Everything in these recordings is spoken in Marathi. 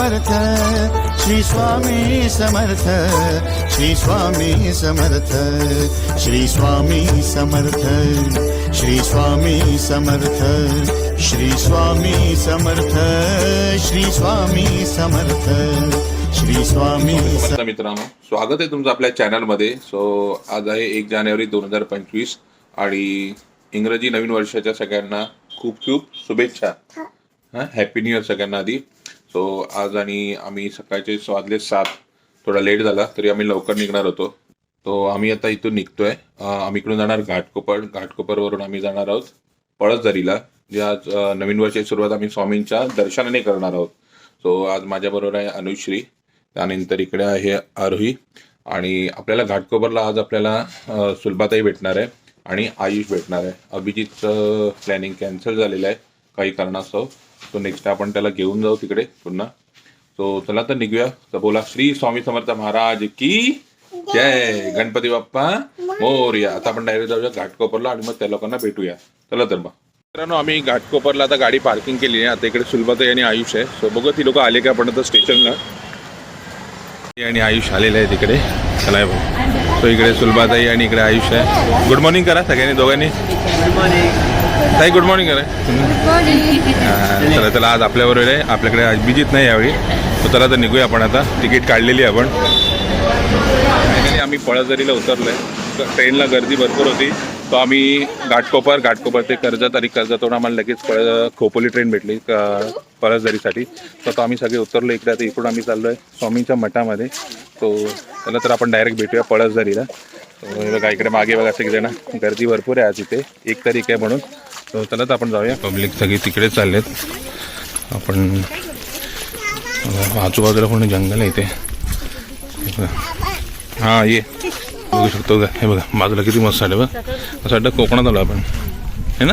समर्थ श्री स्वामी समर्थ श्री स्वामी समर्थ श्री स्वामी समर्थ श्री स्वामी समर्थ श्री स्वामी समर्थ श्री स्वामी समर्थ श्री स्वामी समर्थ नमस्कार मित्रांनो स्वागत आहे तुमचं आपल्या चॅनलमध्ये. सो आज आहे एक जानेवारी दोन हजार पंचवीस आणि इंग्रजी नवीन वर्षाच्या सगळ्यांना खूप खूप शुभेच्छा. हां. हॅपी न्यू इयर सगळ्यांना आधी. सो आज आणि आम्ही सकाळचे वाजले सात. थोडा लेट झाला तरी आम्ही लवकर निघणार होतो. तो आम्ही आता इथून निघतोय. आम्ही इकडून जाणार घाटकोपर. घाटकोपरवरून आम्ही जाणार आहोत पळसदरीला जे आज नवीन वर्षाची सुरुवात आम्ही स्वामींच्या दर्शनाने करणार आहोत. सो आज माझ्याबरोबर आहे अनुश्री त्यानंतर इकडे आहे आरोही आणि आपल्याला घाटकोपरला आज आपल्याला सुलभाताई भेटणार आहे आणि आयुष भेटणार आहे. अभिजितचं प्लॅनिंग कॅन्सल झालेलं आहे. काही कारणास्तव सो नेक्स्ट आपण त्याला घेऊन जाऊ तिकडे पुन्हा. सो चला तर निघूया. तर बोला श्री स्वामी समर्थ महाराज की जय. गणपती बाप्पा मोरया. आता आपण डायरेक्ट जाऊया घाटकोपरला आणि मग त्या लोकांना भेटूया. चला तर मग. मित्रांनो आम्ही घाटकोपरला आता गाडी पार्किंग केली आहे. आता इकडे सुलभाताई आणि आयुष आहे. सो बघू ती लोक आले का पण आता स्टेशनला आणि आयुष आलेलं आहे तिकडे चला बघ. तो इकडे सुलभाताई आणि इकडे आयुष आहे. गुड मॉर्निंग करा सगळ्यांनी दोघांनी. ताई गुड मॉर्निंग करा चला चला आज आपल्याबरोबर आहे. आपल्याकडे अभिजित नाही यावेळी. तो चला तर निघूया आपण आता. तिकीट काढलेली आहे आपण. आम्ही पळसदरीला उतरलोय. ट्रेनला गर्दी भरपूर होती. तो आम्ही घाटकोपर घाटकोपर ते कर्जत आणि कर्जतवरून आम्हाला लगेच पळ खोपोली ट्रेन भेटली पळसदरीसाठी तर तो आम्ही सगळे उतरलो इकडे. आता इकडून आम्ही चाललोय स्वामींच्या मठामध्ये. तो त्याला तर आपण डायरेक्ट भेटूया पळसदरीला बघा इकडे मागे बघा सगळे ना गर्दी भरपूर आहे आज इथे. एक तारीख आहे म्हणून. तर त्याला तर आपण जाऊया. पब्लिक सगळी तिकडे चाललेत. आपण आजूबाजूला पूर्ण जंगल आहे इथे. हे हा ये. बघू शकतो का? हे बघा बाजूला किती मस्त आलं बघ. असं वाटतं कोकणात आलो आपण. हे ना?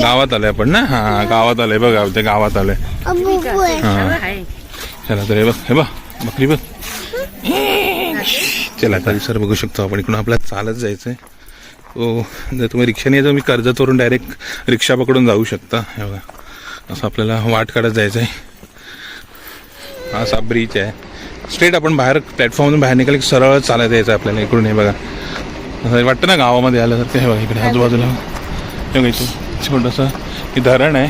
गावात आलोय आपण ना? हा गावात आलोय बघा ते गावात आलोय. हां. चला तर हे बघ हे बघ बकरी बघ. चला आता सर बघू शकतो आपण. इकडून आपल्याला चालत जायचंय. आहे जर तुम्ही रिक्षाने येतो मी कर्जतवरून डायरेक्ट रिक्षा पकडून जाऊ शकता. हे बघा. असं आपल्याला वाट काढत जायचं आहे. हा असा ब्रिज आहे. स्ट्रेट आपण बाहेर प्लॅटफॉर्ममधून बाहेर निघाले की सरळ चालत यायचं आपल्याला इकडून हे बघा. असं वाटतं ना गावामध्ये आल्यासारखं हे बघा इकडे आजूबाजूला. हे बघा इथं छोटंसं हे धरण आहे.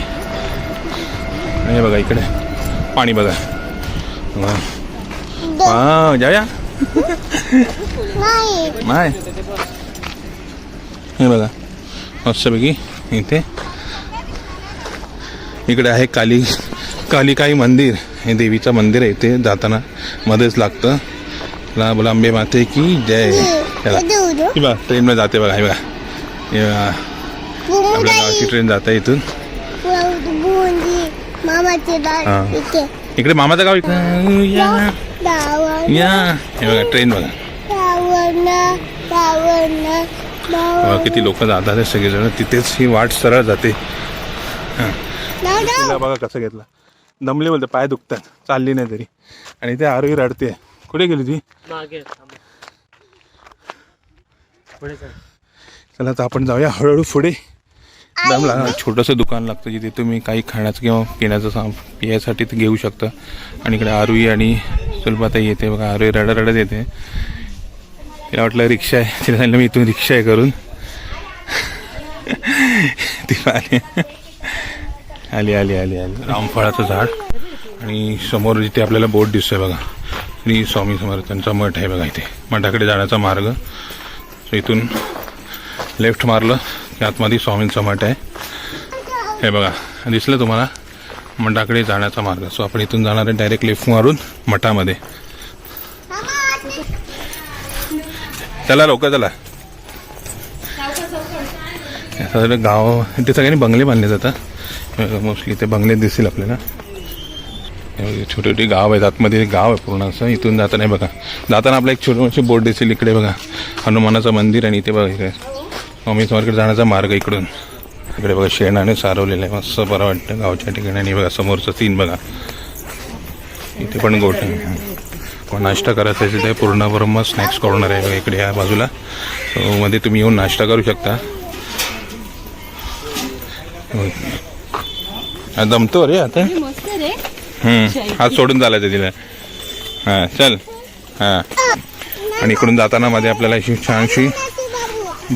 आणि हे बघा इकडे. पाणी बघा. वा. जाऊया. माय. हे बघा. मस्तपैकी इथे. इकडे आहे काली कालिकाई मंदिर. हे देवीचं मंदिर आहे इथे. जाताना मध्येच लागतं. ला बोला अंबे माते की जय. चला. ही बघा ट्रेनमध्ये जाते बघा हे बघा. हे बघा. आपल्या गावाची ट्रेन जाते इथून. हा. इकडे मामाचं गाव इकडं या. हे बघा ट्रेन बघा. किती लोक जातात हे सगळेजण तिथेच ही वाट सरळ जाते. तिला बघा कसं घेतला. दमले बोलते पाय दुखतात चालली नाही तरी. आणि ते आरोही रडते. कुठे गेली ती? चला. तर आपण जाऊया हळूहळू पुढे. दम लागणार छोटंसं दुकान लागतं जिथे तुम्ही काही खाण्याचं किंवा पिण्याचं साम पियासाठी ते घेऊ शकता. आणि इकडे आरुई आणि सुलभाताई येते. बघा आरुई रडत रडत येते. तिला वाटलं रिक्षा आहे. तिला सांगितलं मी इथून रिक्षा आहे करून. ती आली. आली आली आली आली. रामफळाचं झाड. आणि समोर जिथे आपल्याला बोट दिसतोय बघा श्री स्वामी समर्थांचा मठ आहे बघा इथे. मठाकडे जाण्याचा मार्ग. सो इथून लेफ्ट मारलं की आतमध्ये स्वामींचा मठ आहे. हे बघा दिसलं तुम्हाला? मठाकडे जाण्याचा मार्ग. सो आपण इथून जाणार आहे डायरेक्ट लेफ्ट मारून मठामध्ये. चला लवकर चला. गाव ते सगळ्यांनी बंगले बांधले जातात. मोस्टली ते बंगले दिसतील आपल्याला. छोटी छोटी गाव आहेत आतमध्ये एक गाव आहे पूर्ण असं इथून जाताना बघा. जाताना आपला एक छोटी बोट दिसेल इकडे बघा. हनुमानाचं मंदिर आणि इथे बघा इकडे. स्वामी समर्थकडे जाण्याचा मार्ग इकडून. इकडे बघा शेणाने सारवलेलं आहे मस्त बरं वाटतं. गावच्या ठिकाणी आणि बघा समोरचं सीन बघा. इथे पण गोट आहे कोण नाश्ता करायचा आहे तिथे पूर्ण ब्रह्म स्नॅक्स कॉर्नर आहे इकडे या बाजूला. मध्ये तुम्ही येऊन नाश्ता करू शकता. हा, दमतो रे आता? हात सोडून चालायचं तिला. हां चल. हां. आणि इकडून जाताना मध्ये आपल्याला अशी छानशी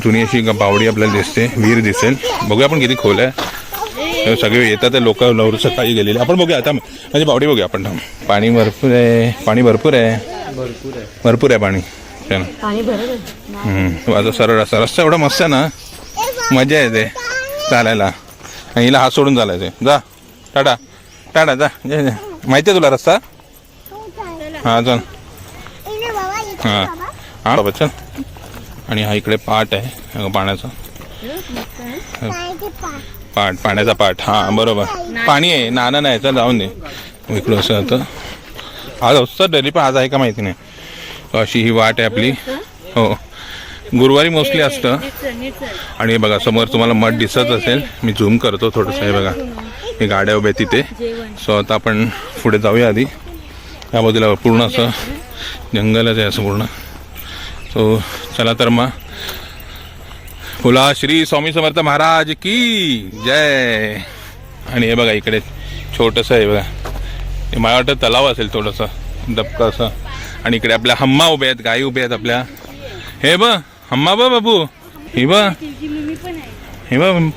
जुनी अशी बावडी आपल्याला दिसते विहीर दिसेल. बघूया आपण किती खोल आहे. हे सगळे येतात लोक लवकर सकाळी गेलेले. आपण बघूया आता म्हणजे बावडी बघूया आपण. थांब. पाणी भरपूर आहे. पाणी भरपूर आहे. भरपूर आहे. भरपूर आहे पाणी. माझा सरळ रस्ता. रस्ता एवढा मस्त आहे ना. मजा येते. चालायला. आणि हिला हात सोडून चालायचे जा. टाटा. टाटा जा. माहिती आहे तुला रस्ता? हां चल. हां. बाबा हां बाबा चल. आणि हा इकडे पाट आहे. हा पाण्याचा. पाण्याचे पाट पाण्याचा पाट. हां बरोबर. पाणी आहे. नाना नाही चल जाऊन दे. इकडं असं होतं आज असतं तरी पण आज आहे का माहिती नाही. अशी ही वाट आहे आपली. हो. गुरुवारी मोस्टली असतं. आणि हे बघा समोर तुम्हाला मठ दिसत असेल. मी झूम करतो थोडंसं हे बघा. हे गाड्या उभ्या तिथे. सो आता आपण पुढे जाऊया आधी. या बाजूला पूर्ण असं जंगलच आहे असं पूर्ण. सो चला तर मग. फुला श्री स्वामी समर्थ महाराज की जय. आणि हे बघा इकडे छोटंसं आहे बघा. हे मला वाटतं तलाव असेल थोडंसं डबका असं. आणि इकडे आपल्या हम्मा उभे आहेत गाई उभे आहेत आपल्या. हे ब हम्मा ब बाबू. हे ब हे बघ.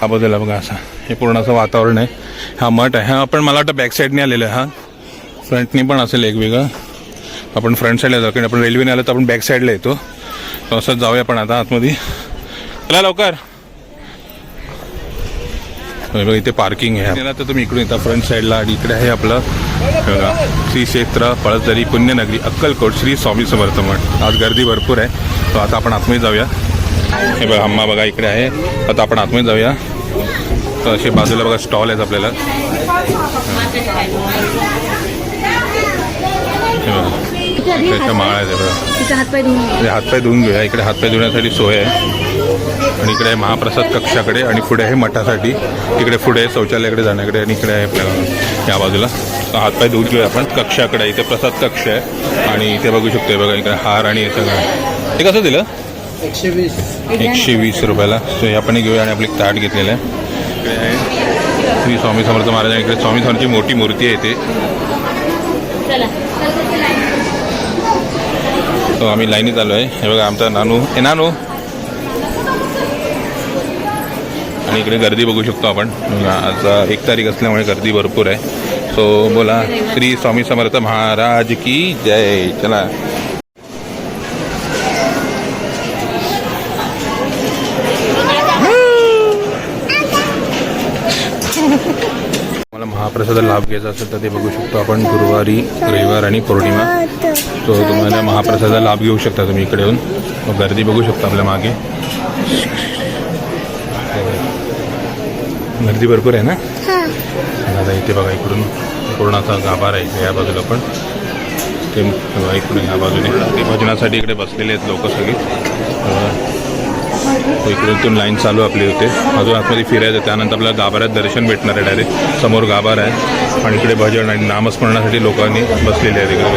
हा बाजूला बघा असा. हे पूर्ण असं वातावरण आहे. हा मठ आहे. हा आपण मला वाटतं बॅक साईडने आलेलं आहे हा. फ्रंटनी पण असेल एक वेगळं. आपण फ्रंट साईडला जाऊ कारण आपण रेल्वेने आलो तर आपण बॅक साईडला येतो. तर असंच जाऊया आपण आता आतमध्ये. चला लवकर. बघा इथे पार्किंग आहे. तर तुम्ही इकडून येता फ्रंट साईडला आणि इकडे आहे आपलं बघा श्री क्षेत्र पळसदरी पुण्यनगरी अक्कलकोट श्री स्वामी समर्थ मठ. आज गर्दी भरपूर आहे. तर आता आपण आतमध्ये जाऊया. हे बघा अम्मा बघा इकडे आहे. आता आपण आतमध्ये जाऊया. तर असे बाजूला बघा स्टॉल आहेत आपल्याला. हे बघा. त्याच्या माळा हे बघा तिचा हातपाय धुवून हातपाय धुवून घेऊया. इकडे हातपाय धुण्यासाठी सोय आहे. आणि इकडे आहे महाप्रसाद कक्षाकडे आणि पुढे आहे मठासाठी. इकडे पुढे आहे शौचालयाकडे जाण्याकडे आणि इकडे आहे आपल्याला या बाजूला. हातपाय धुवून घेऊया आपण. कक्षाकडे आहे. इथे प्रसाद कक्ष आहे. आणि इथे बघू शकतो बघा इकडे हार आणि हे सगळं हे कसं दिलं? एकशे वीस एकशे वीस रुपयाला. सो हे आपण घेऊया आणि आपली ताट घेतलेलं आहे. इकडे आहे. श्री स्वामी समर्थ महाराज इकडे. स्वामी समर्थची मोठी मूर्ती आहे इथे. तो आम्ही लाईनीत आलो आहे हे बघा आमचा नानू. हे नानू. आणि इकडे गर्दी बघू शकतो आपण. आज एक तारीख असल्यामुळे गर्दी भरपूर आहे. सो बोला श्री स्वामी समर्थ महाराज की जय. चला. मला महाप्रसादाला लाभ घ्यायचा असेल तर ते बघू शकतो. आपण गुरुवारी रविवार आणि पौर्णिमा. तो तुम्हाला महाप्रसादाचा लाभ घेऊ शकता तुम्ही इकडे येऊन. मग गर्दी बघू शकता आपल्या मागे. गर्दी भरपूर आहे ना? आता इथे बघा इकडून पूर्ण असा गाभार आहे या बाजूला पण. ते बघा इकडून या बाजूने. भजनासाठी इकडे बसलेले आहेत लोक सगळे. हो, इकडून इथून लाईन चालू आपली होते अजून आतमध्ये फिरायचं त्यानंतर आपल्याला गाभाऱ्यात दर्शन भेटणार आहे डायरेक्ट समोर गाभार आहे. आणि इकडे भजन आणि नामस्मरणासाठी लोकांनी बसलेले आहेत इकडे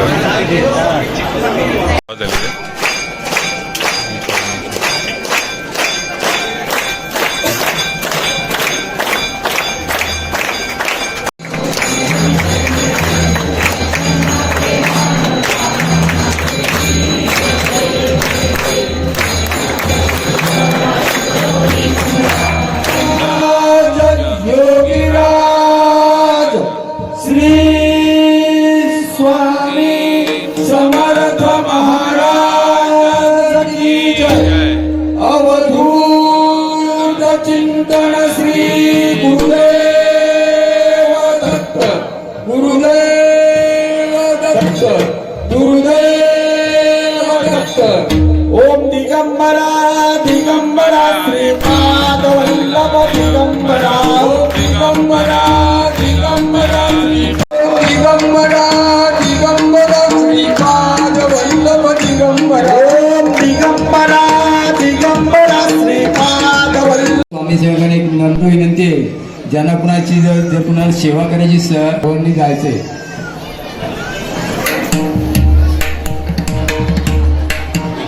वल्लभ एक नम्र विनंती आहे ज्यांना कुणाची जर जर कुणाला सेवा करायची सहनी जायचंय.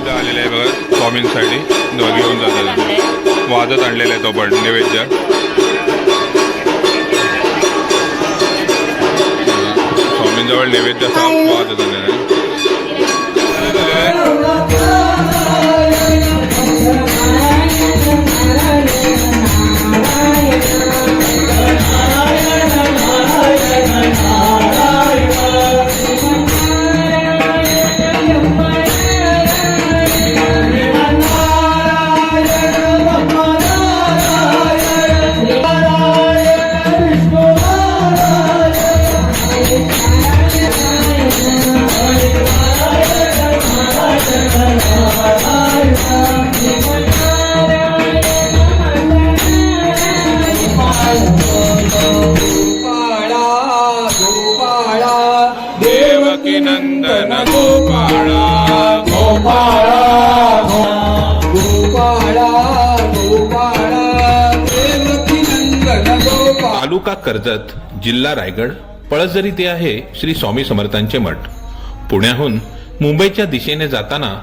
आहे आलेलं आहे बघा स्वामींसाठी घेऊन जातात. वाजत आणलेला आहे तो पण नैवेद्य. स्वामींजवळ नैवेद्य असा पाहत झालेला आहे. कर्जत जिल्हा रायगड पळसदरी ते आहे श्री स्वामी समर्थांचे मठ. पुण्याहून मुंबईच्या दिशेने जाताना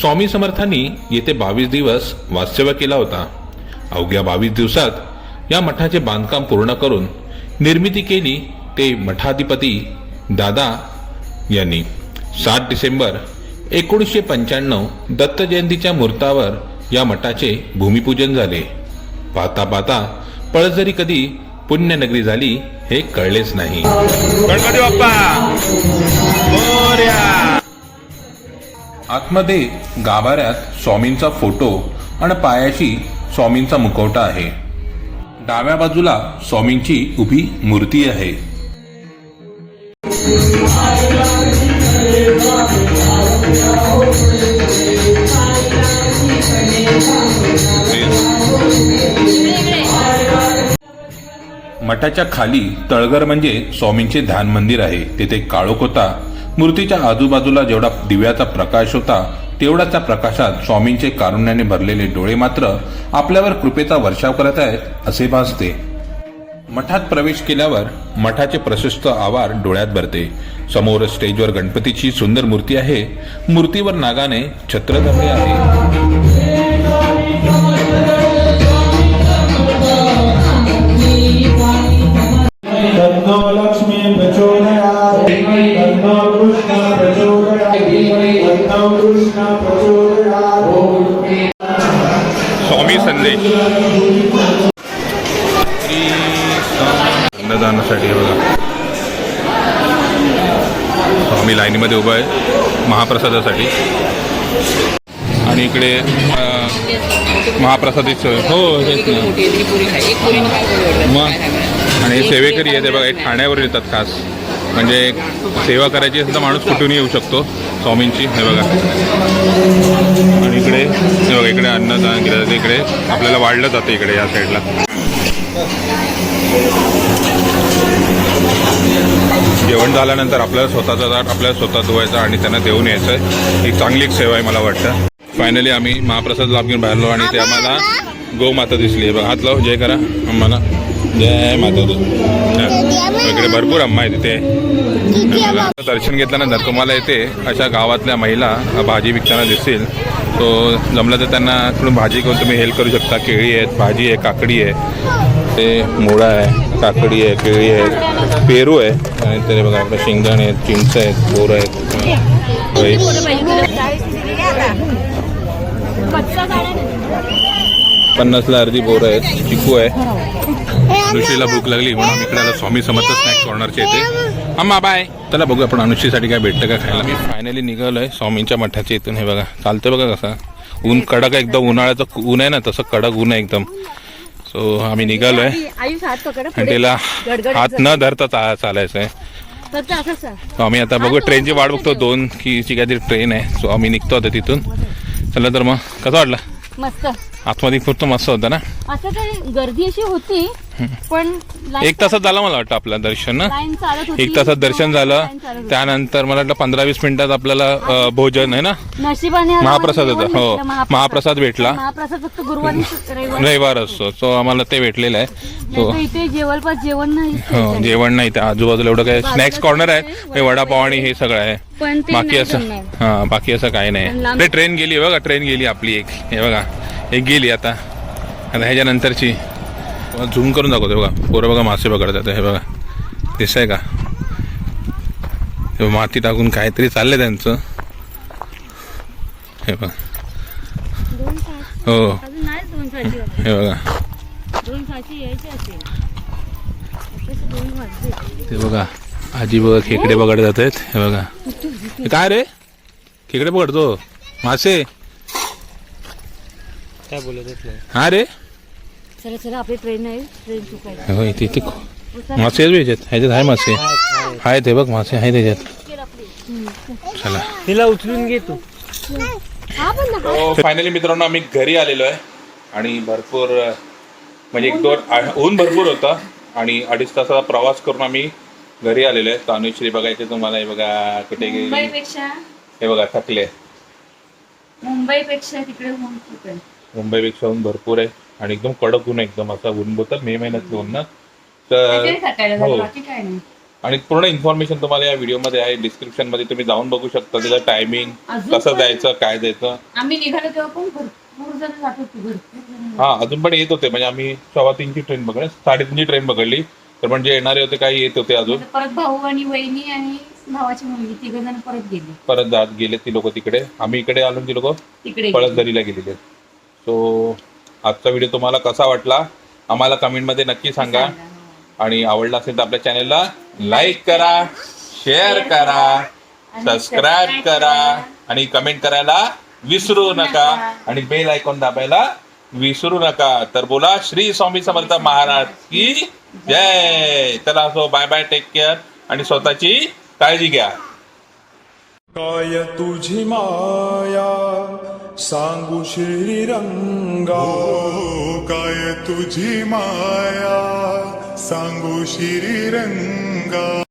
स्वामी समर्थांनी येथे बावीस दिवस वास्तव्य केला होता. अवघ्या बावीस दिवसात या मठाचे बांधकाम पूर्ण करून निर्मिती केली ते मठाधिपती दादा यांनी. सात डिसेंबर एकोणीसशे पंच्याण्णव दत्त जयंतीच्या मुहूर्तावर या मठाचे भूमिपूजन झाले. पाहता पाहता पळसदरी कधी पुण्यनगरी झाली हे कळलेच नाही. गणपती बाप्पा! आतमध्ये गाभाऱ्यात स्वामींचा फोटो आणि पायाशी स्वामींचा मुखवटा आहे. डाव्या बाजूला स्वामींची उभी मूर्ती आहे. मठाच्या खाली तळघर म्हणजे स्वामींचे ध्यान मंदिर आहे. तेथे काळोख होता. मूर्तीच्या आजूबाजूला जेवढा दिव्याचा प्रकाश होता तेवढाच त्या प्रकाशात स्वामींचे कारुण्याने भरलेले डोळे मात्र आपल्यावर कृपेचा वर्षाव करत आहेत असे भासते. मठात प्रवेश केल्यावर मठाचे प्रशस्त आवार डोळ्यात भरते. समोर स्टेजवर गणपतीची सुंदर मूर्ती आहे. मूर्तीवर नागाने छत्र धरले आहे. संदेश अन्नदानासाठी बघा. स्वामी लाईनीमध्ये उभा आहे महाप्रसादासाठी. आणि इकडे महाप्रसादी सोय हो हेच मग आणि सेवेकरी आहे ते बघा एक ठाण्यावर येतात खास. म्हणजे सेवा करायची असेल तर माणूस कुठूनही येऊ शकतो. स्वामींची. हे बघा. आणि इकडे हे बघा इकडे अन्नदान केलं जातं. इकडे आपल्याला वाढलं जातं इकडे या साईडला. जेवण झाल्यानंतर आपल्याला स्वतःचा ताट आपल्याला स्वतः धुवायचा आणि त्यांना देऊन यायचं आहे ही चांगली एक सेवा आहे मला वाटतं. फायनली आम्ही महाप्रसाद लाभ घेऊन बाहेरलो आणि ते आम्हाला गोमाता दिसली आहे. बघा हात लाव जय करा. आम्हाला जय माता. इकडे भरपूर अम्मा आहे तिथे. दर्शन घेतल्यानंतर तुम्हाला येते अशा गावातल्या महिला भाजी विकताना दिसतील. तो जमलं तर त्यांना थोडं भाजी करून तुम्ही हेल्प करू शकता. केळी आहेत भाजी आहे काकडी आहे. ते मोळा आहे काकडी आहे केळी आहे पेरू आहे. आणि ते बघा आपलं शेंगदाणे आहेत चिंच आहेत बोर आहेत. पन्नासला अर्धी बोरं आहेत चिकू आहे. अनुषीला भूक लागली म्हणून इकडे आला. स्वामी समर्थ स्नॅक कॉर्नरचे येते अम्मा बाय चला बघू आपण अनुष्ठीसाठी काय भेटतं का खायला. मी फायनली निघालोय स्वामींच्या मठाच्या इथून हे बघा. चालतंय बघा कसं. ऊन कडक आहे एकदम उन्हाळ्याचं ऊन आहे ना तसं कडक ऊन आहे एकदम. सो आम्ही निघालोय. आहे हात आणि तिला हात न धरता चालायचं आहे सो आम्ही आता बघू ट्रेनची वाट बघतो दोन कीची काहीतरी ट्रेन आहे. सो आम्ही निघतो आता तिथून. चला तर मग कसं वाटला? मस्त. आतमध्ये खूप मस्त होतं ना? असं काही गर्दी अशी होती पण एक तासात झालं मला वाटतं आपलं दर्शन ना line चालत होती. एक तासात दर्शन झालं. चालत होती. त्यानंतर मला वाटलं पंधरा वीस मिनिटात आपल्याला अ, भोजन आहे ना? नशिबाने आम्हाला महाप्रसाद जेवण होता. हो. महाप्रसाद. भेटला. महाप्रसाद फक्त गुरुवारी रविवारी. रविवार असतो. सो आम्हाला ते भेटलेलं आहे. सो नाहीतर इथे जवळपास जेवण नाही. हो जेवण नाही. त्या आजूबाजूला एवढं काय स्नॅक्स कॉर्नर आहे हे वडापाव आणि हे सगळं आहे. पण ते बाकी नाही असं जमणार. हा बाकी असं काही पण नाही लांब- ते ट्रेन गेली बघा ट्रेन गेली आपली एक. हे बघा एक गेली आता. आता ह्याच्यानंतरची. झूम करून दाखवते बघा. पोरं बघा मासे पकडतात हे बघा. दिसतंय का? हे माती टाकून काहीतरी चाललंय त्यांचं. हे बघा. हो. अजून नाही दोन साची हे बघा. ते बघा. आजी बघा खेकडे बघत जात आहेत. हे बघा. काय रे? खेकडे पकडतो. मासे. काय बोलत हा रे? चला चला आपली ट्रेन आहे. ट्रेन चुकायची हो इथे इथे मासे आहेत बे ह्याच्यात ह्याच्यात आहे मासे. आहेत हे बघ मासे आहे त्याच्यात. चला. तिला उचलून घे तू. हा फायनली मित्रांनो आम्ही घरी आलेलो आहे. आणि भरपूर अ, म्हणजे एक दोन आ- ऊन भरपूर होतं. आणि अडीच तासाचा प्रवास करून आम्ही घरी आलेलो आहे. तानुश्री बघायचे तुम्हाला हे बघा कुठे गेली? मुंबईपेक्षा हे बघा थकले. मुंबईपेक्षा तिकडे ऊन खूप आहे. मुंबईपेक्षा ऊन भरपूर आहे. आणि एकदम कडक ऊन एकदम असा ऊन होतं मे महिन्यात ऊन ना. तर हो. आणि पूर्ण इन्फॉर्मेशन तुम्हाला या व्हिडिओमध्ये आहे डिस्क्रिप्शनमध्ये तुम्ही जाऊन बघू शकता त्याचं टायमिंग कसं जायचं काय जायचं. आम्ही निघालो तेव्हा पण भरपूर जण जात होते हा अजून पण येत होते म्हणजे आम्ही सव्वा तीनची ट्रेन पकडली साडेतीनची ट्रेन पकडली. तर म्हणजे येणारे होते काही येत होते अजून. परत भाऊ आणि वहिनी आणि भावाची मुलगी तिघ जण परत गेले. परत जात गेले ती लोक तिकडे. आम्ही इकडे आलो ती लोक तिकडे पळसदरीला गेलेले सो आजचा व्हिडिओ तुम्हाला कसा वाटला आम्हाला कमेंटमध्ये नक्की सांगा. आणि आवडला असेल तर आपल्या चॅनलला लाईक करा शेअर करा सबस्क्राईब करा आणि कमेंट करायला विसरू नका. आणि बेल आयकॉन दाबायला विसरू नका. तर बोला श्री स्वामी समर्थ महाराज की जय. चला so bye bye take care आणि स्वतःची काळजी घ्या. काय तुझी माया? सांगू श्रीरंगा हो, काय तुझी माया सांगू श्रीरंगा